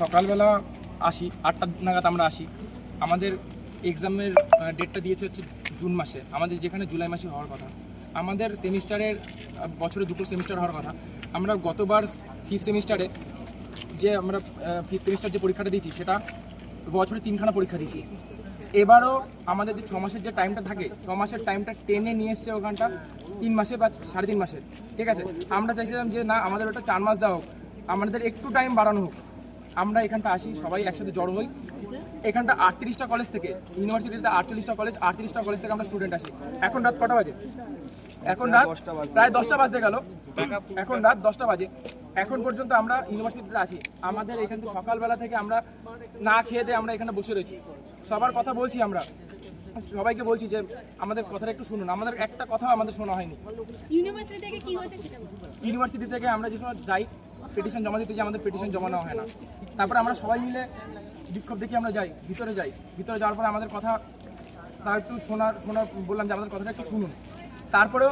সকালবেলা আসি, আটটা নাগাদ আমরা আসি। আমাদের এক্সামের ডেটটা দিয়েছে হচ্ছে জুন মাসে। আমাদের যেখানে জুলাই মাসে হওয়ার কথা। আমাদের সেমিস্টারের বছরে দুটো সেমিস্টার হওয়ার কথা। আমরা গতবার ফিফথ সেমিস্টারে যে আমরা ফিফথ সেমিস্টার যে পরীক্ষাটা দিয়েছি, সেটা বছরে তিনখানা পরীক্ষা দিয়েছি। এবারও আমাদের যে ছ মাসের যে টাইমটা থাকে, ছ মাসের টাইমটা টেনে নিয়ে এসছে ওখানটা তিন মাসে বা সাড়ে তিন মাসে। ঠিক আছে? আমরা চাইছিলাম যে, না, আমাদের ওটা চার মাস দেওয়া হোক। আমাদের একটু টাইম বাড়ানো হোক। আমরা এখানটা আসি সবাই একসাথে জড়ো হই। এখানটা আটত্রিশটা কলেজ থেকে ইউনিভার্সিটিতে আটচল্লিশটা কলেজ আটত্রিশটা কলেজ থেকে আমরা স্টুডেন্ট আসি। এখন রাত কটা বাজে? এখন রাত প্রায় দশটা বাজতে গেল। এখন রাত দশটা বাজে। এখন পর্যন্ত আমরা ইউনিভার্সিটিতে আসি। আমাদের এখান থেকে সকালবেলা থেকে আমরা না খেয়ে দিয়ে আমরা এখানে বসে রয়েছি। সবার কথা বলছি আমরা। সবাইকে বলছি যে আমাদের কথাটা একটু শুনুন। আমাদের একটা কথা আমাদের শোনা হয়নি। ইউনিভার্সিটি থেকে কি হয়েছে সেটা বলুন। ইউনিভার্সিটি থেকে আমরা যে সময় যাই পিটিশন জমা দিতে যাই আমাদের পিটিশন জমা নেওয়া হয় না। তারপরে আমরা সবাই মিলে বিক্ষোভ দেখি আমরা যাই, ভিতরে যাই। ভিতরে যাওয়ার পরে আমাদের কথা, তা একটু শোনার শোনা বললাম যে আমাদের কথাটা একটু শুনুন। তারপরেও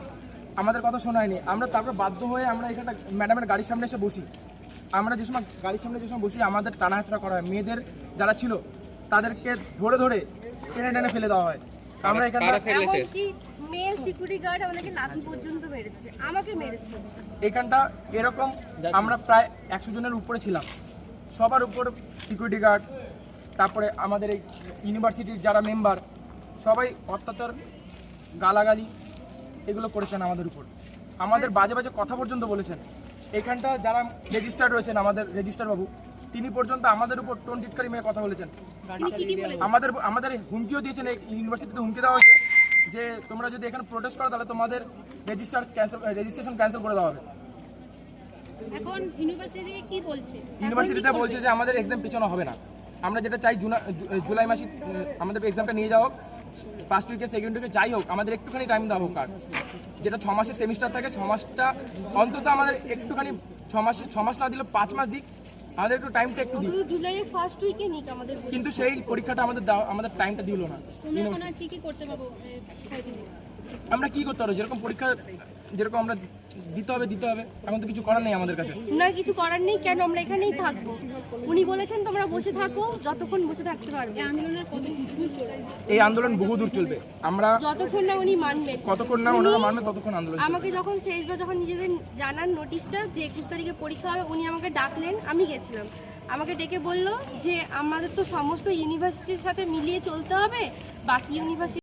আমাদের কথা শোনা হয়নি। আমরা তারপরে বাধ্য হয়ে আমরা এখানটা ম্যাডামের গাড়ির সামনে এসে বসি। আমরা যে সময় গাড়ির সামনে যে সময় বসি, আমাদের টানাহাচড়া করা হয়। মেয়েদের যারা ছিল, তাদেরকে ধরে ধরে টেনে টেনে ফেলে দেওয়া হয়। আমরা এখানে এমনকি মেল সিকিউরিটি গার্ড আমাদেরকে লাঠি পর্যন্ত মেরেছে আমাকে মেরেছে। এখানটা এরকম আমরা প্রায় একশো জনের উপরে ছিলাম। সবার উপর সিকিউরিটি গার্ড তারপরে আমাদের এই ইউনিভার্সিটির যারা মেম্বার সবাই অত্যাচার গালাগালি এগুলো করেছেন আমাদের উপর। আমাদের বাজে বাজে কথা পর্যন্ত বলেছেন। এখানটা যারা রেজিস্টার রয়েছেন আমাদের রেজিস্টার বাবু তিনি পর্যন্ত আমাদের উপর টোন টিটকারি মেয়ে কথা বলেছেন। আমাদের আমাদের হুমকিও দিয়েছেন এই ইউনিভার্সিটিতে হুমকি দেওয়া হয়েছে যে তোমরা যদি এখানে প্রোটেস্ট করো তাহলে তোমাদের রেজিস্টার ক্যান্সেল রেজিস্ট্রেশন ক্যান্সেল করে দেওয়া হবে। এখন ইউনিভার্সিটি কি বলছে? ইউনিভার্সিটিতে বলছে যে আমাদের এক্সাম পিছানো হবে না। আমরা যেটা চাই জুনা- জুলাই মাসে আমাদের এক্সামটা নিয়ে যাওয়া হোক ফার্স্ট উইকে সেকেন্ড উইকে যাই হোক আমাদের একটুখানি টাইম দেওয়া হোক আর। যেটা ছ মাসের সেমিস্টার থাকে ছ মাসটা অন্তত আমাদের একটুখানি ছ মাস ছ মাস না দিলে পাঁচ মাস দিক। আমাদের একটু টাইমটা একটু দিন। জুলাইয়ের ফার্স্ট উইকে নিক আমাদের কিন্তু সেই পরীক্ষাটা আমাদের দাও আমাদের টাইমটা দিল না। আমরা কি কি করতে পারব আমরা কি করতে পারব? যেরকম পরীক্ষা যেরকম আমরা দিতে হবে দিতে হবে এখন তো কিছু করার নেই আমাদের কাছে। না কিছু করার নেই কেন? আমরা এখানেই থাকব। উনি বলেছেন তোমরা বসে থাকো যতক্ষণ বসে থাকতে পারবে। আন্দোলনের কত দূর চলবে? এই আন্দোলন বহু দূর চলবে। আমরা যতক্ষণ না উনি মানবেন। কতক্ষণ না ওনারা মানবে ততক্ষণ আন্দোলন আমাকে যখন শেষবার যখন নিজেদের জানান নোটিশটা যে একুশ তারিখে পরীক্ষা হবে উনি আমাকে ডাকলেন আমি গেছিলাম। আমাকে ডেকে বলল যে আমাদের তো সমস্ত ইউনিভার্সিটির সাথে মিলিয়ে চলতে হবে বাকি ইউনিভার্সিটি